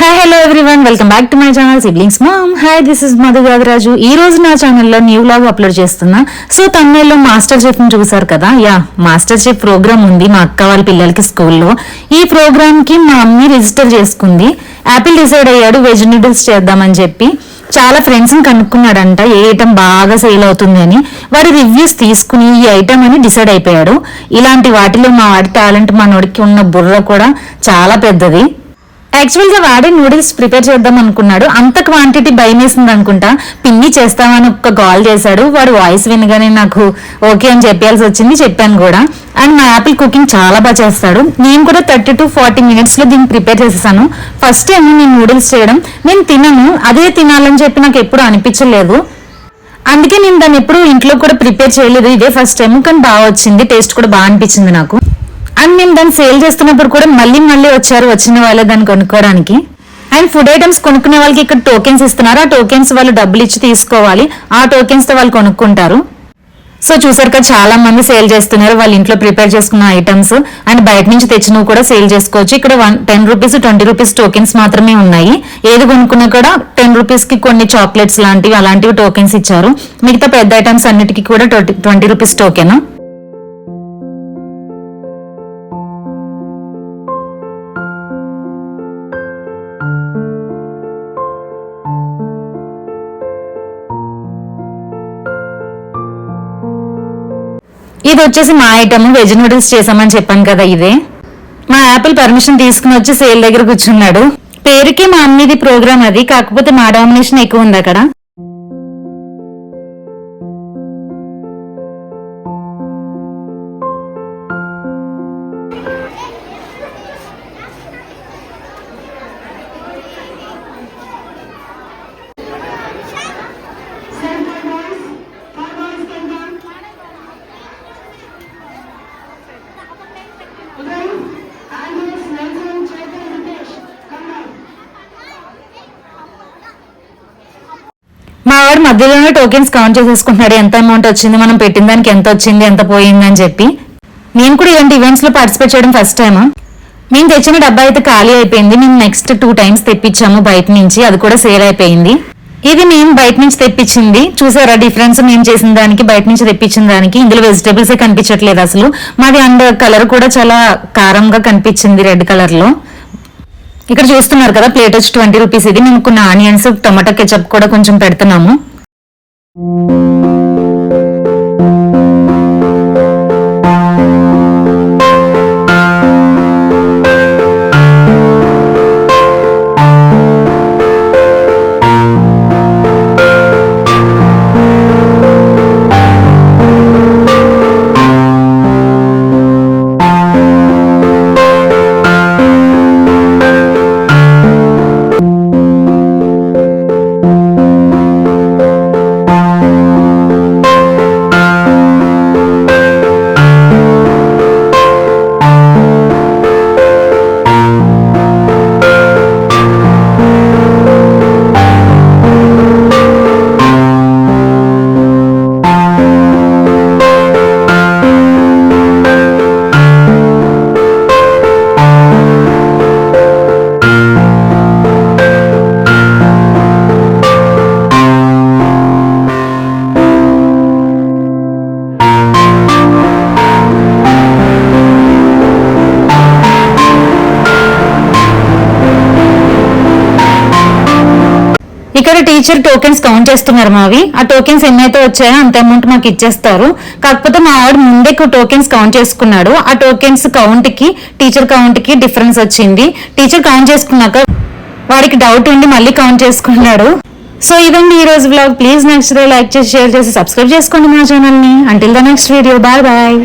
Hi hello everyone welcome back to my channel siblings mom hi this is Madhu Gadaraju ఈ రోజు నా ఛానల్లో new vlog upload చేస్తున్నా. So తమిళలో master చెఫ్ని చూసారు కదా? యా మాస్టర్ చెఫ్ ప్రోగ్రామ్ ఉంది మా అక్క వాళ్ళ పిల్లలకి స్కూల్లో. ఈ ప్రోగ్రామ్కి మా అమ్మ రిజిస్టర్ చేసుకుంది. యాపిల్ డిసైడ్ అయ్యాడు వెజ్ నూడిల్స్ చేద్దామని చెప్పి. చాలా ఫ్రెండ్స్ని కనుక్కున్నాడంట ఏ ఐటమ్ బాగా సేల్ అవుతుంది అని. వాడి రివ్యూస్ తీసుకుని ఈ ఐటమ్ అని డిసైడ్ అయిపోయాడు. ఇలాంటి వాటిలో మా వాడి టాలెంట్ మనోడికి ఉన్న బుర్ర కూడా చాలా పెద్దది. యాక్చువల్గా వాడే నూడిల్స్ ప్రిపేర్ చేద్దాం అనుకున్నాడు. అంత క్వాంటిటీ భయం వేసింది అనుకుంటా. పిన్ని చేస్తామని ఒక కాల్ చేశాడు. వాడు వాయిస్ వినగానే నాకు ఓకే అని చెప్పాల్సి వచ్చింది చెప్పాను కూడా. అండ్ మా యాపిల్ కుకింగ్ చాలా బాగా చేస్తాడు. నేను కూడా థర్టీ టు ఫార్టీ మినిట్స్లో దీన్ని ప్రిపేర్ చేసేసాను. ఫస్ట్ టైం నేను నూడిల్స్ చేయడం. నేను తినను. అదే తినాలని చెప్పి నాకు ఎప్పుడు అనిపించలేదు. అందుకే నేను దాన్ని ఎప్పుడు ఇంట్లో కూడా ప్రిపేర్ చేయలేదు. ఇదే ఫస్ట్ టైం కానీ బాగా వచ్చింది. టేస్ట్ కూడా బాగా అనిపించింది నాకు. అండ్ మేము దాన్ని సేల్ చేస్తున్నప్పుడు కూడా మళ్ళీ మళ్ళీ వచ్చారు వచ్చిన వాళ్ళే దాన్ని కొనుక్కోవడానికి. అండ్ ఫుడ్ ఐటమ్స్ కొనుక్కునే వాళ్ళకి ఇక్కడ టోకెన్స్ ఇస్తున్నారు. ఆ టోకెన్స్ వాళ్ళు డబ్బులు ఇచ్చి తీసుకోవాలి. ఆ టోకెన్స్తో వాళ్ళు కొనుక్కుంటారు. సో చూసారు కదా చాలా మంది సేల్ చేస్తున్నారు. వాళ్ళ ఇంట్లో ప్రిపేర్ చేసుకున్న ఐటమ్స్ అండ్ బయట నుంచి తెచ్చినవి కూడా సేల్ చేసుకోవచ్చు. ఇక్కడ one ten rupees twenty rupees tokens మాత్రమే ఉన్నాయి. ఏది కొనుక్కున్నా కూడా టెన్ రూపీస్కి కొన్ని చాక్లెట్స్ లాంటివి అలాంటివి టోకెన్స్ ఇచ్చారు. మిగతా పెద్ద ఐటమ్స్ అన్నిటికీ కూడా ట్వంటీ రూపీస్ టోకెన్ ఇది వచ్చేసి మా ఐటమ్. వెజ్ నూడిల్స్ చేసామని చెప్పాను కదా ఇదే. మా యాపిల్ పర్మిషన్ తీసుకుని వచ్చి సేల్ దగ్గర కూర్చున్నాడు. పేరుకి మా అమ్మిది ప్రోగ్రామ్ అది. కాకపోతే మా డామినేషన్ ఎక్కువ ఉంది అక్కడ. మా మధ్యలోనే టోకెన్స్ కౌంట్ చేసేసుకుంటున్నాడు. ఎంత అమౌంట్ వచ్చింది మనం పెట్టిన దానికి ఎంత వచ్చింది ఎంత పోయింది అని చెప్పి. నేను కూడా ఇలాంటి ఈవెంట్స్లో పార్టిసిపేట్ చేయడం ఫస్ట్ టైం మేము తెచ్చిన డబ్బా అయితే ఖాళీ అయిపోయింది. మేము నెక్స్ట్ టూ టైమ్స్ తెప్పించాము బయట నుంచి. అది కూడా సేల్ అయిపోయింది. ఇది మేము బయట నుంచి తెప్పించింది. చూసారా డిఫరెన్స్ మేము చేసిన దానికి బయట నుంచి తెప్పించిన దానికి. ఇందులో వెజిటేబుల్స్ కనిపించట్లేదు అసలు. మాది అండ్ కలర్ కూడా చాలా కారంగా కనిపించింది రెడ్ కలర్లో. ఇక్కడ చూస్తున్నారు కదా ప్లేట్ వచ్చి ట్వంటీ రూపీస్ ఇది. మేము కొన్ని ఆనియన్స్ టొమాటో కెచప్ కూడా కొంచెం పెడుతున్నాము. ఇక్కడ టీచర్ టోకెన్స్ కౌంట్ చేస్తున్నారు మావి. ఆ టోకెన్స్ ఎన్నైతే వచ్చాయో అంత అమౌంట్ మాకు ఇచ్చేస్తారు. కాకపోతే మా ఆవిడ ముందే టోకెన్స్ కౌంట్ చేసుకున్నాడు. ఆ టోకెన్స్ కౌంట్కి టీచర్ కౌంట్కి డిఫరెన్స్ వచ్చింది. టీచర్ కౌంట్ చేసుకున్నాక వాడికి డౌట్ ఉండి మళ్ళీ కౌంట్ చేసుకున్నాడు. సో ఇదండి ఈ రోజు బ్లాగ్ ప్లీజ్ నెక్స్ట్ లైక్ చేసి షేర్ చేసి సబ్స్క్రైబ్ చేసుకోండి మా ఛానల్ని. Until the next video bye bye